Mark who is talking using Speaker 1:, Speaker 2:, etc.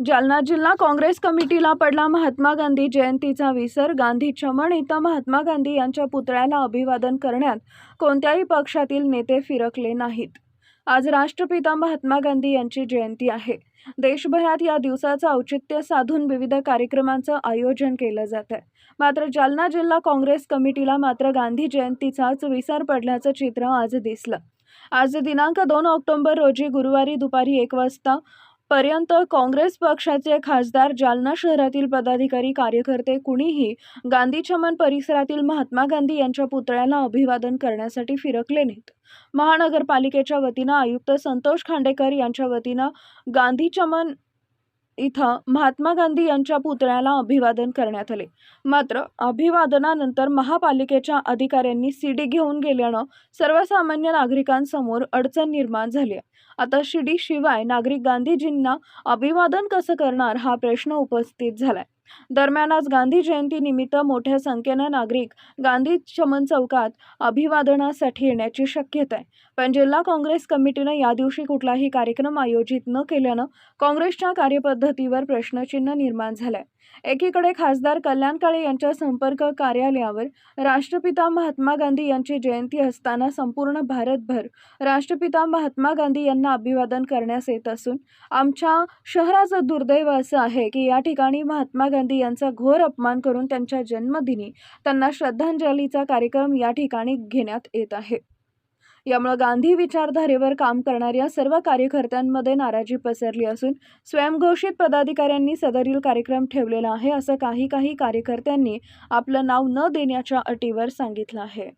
Speaker 1: जालना जिल्हा काँग्रेस कमिटीला पडला महात्मा गांधी जयंतीचा विसर. गांधी चमन इथं महात्मा गांधी यांच्या पुतळ्याला अभिवादन करण्यात कोणत्याही पक्षातील नेते फिरकले नाहीत. आज राष्ट्रपिता महात्मा गांधी यांची जयंती आहे. देशभरात या दिवसाचं औचित्य साधून विविध कार्यक्रमांचं आयोजन केलं जात आहे मात्र जालना जिल्हा काँग्रेस कमिटीला मात्र गांधी जयंतीचाच विसर पडल्याचं चित्र आज दिसलं. आज दिनांक दोन ऑक्टोबर रोजी गुरुवारी दुपारी एक वाजता पर्यंत काँग्रेस पक्षाचे खासदार जालना शहरातील पदाधिकारी कार्यकर्ते कुणीही गांधी चमन परिसरातील महात्मा गांधी यांच्या पुतळ्याला अभिवादन करण्यासाठी फिरकले नाहीत. महानगरपालिकेच्या वतीनं आयुक्त संतोष खांडेकर यांच्या वतीनं गांधी चमन इथं महात्मा गांधी यांच्या पुतळ्याला अभिवादन करण्यात आले. मात्र अभिवादनानंतर महापालिकेच्या अधिकाऱ्यांनी सीडी घेऊन गेल्यानं सर्वसामान्य नागरिकांसमोर अडचण निर्माण झाली आहे. आता शिडी शिवाय नागरिक गांधीजींना अभिवादन कसं करणार हा प्रश्न उपस्थित झालाय. दरम्यान आज गांधी जयंती निमित्त मोठ्या संख्येनं नागरिक गांधी चमन चौकात अभिवादनासाठी येण्याची शक्यता आहे. पण जिल्हा काँग्रेस कमिटीनं या दिवशी कुठलाही कार्यक्रम आयोजित न केल्यानं काँग्रेसच्या कार्यपद्धतीवर प्रश्नचिन्ह निर्माण झालंय. एकीकडे खासदार कल्याण काळे यांच्या संपर्क कार्यालयावर राष्ट्रपिता महात्मा गांधी यांची जयंती असताना संपूर्ण भारतभर राष्ट्रपिता महात्मा गांधी यांना अभिवादन करण्यास येत असून आमच्या शहराचं दुर्दैव असं आहे की या ठिकाणी महात्मा गांधी यांचा घोर अपमान करून त्यांच्या जन्मदिनी त्यांना श्रद्धांजलीचा कार्यक्रम या ठिकाणी घेण्यात येत आहे. यामुळे गांधी विचारधारेवर काम करणाऱ्या सर्व कार्यकर्त्यांमध्ये नाराजी पसरली असून स्वयंघोषित पदाधिकाऱ्यांनी सदरील कार्यक्रम ठेवलेला आहे असं काही काही कार्यकर्त्यांनी आपलं नाव न देण्याच्या अटीवर सांगितलं आहे.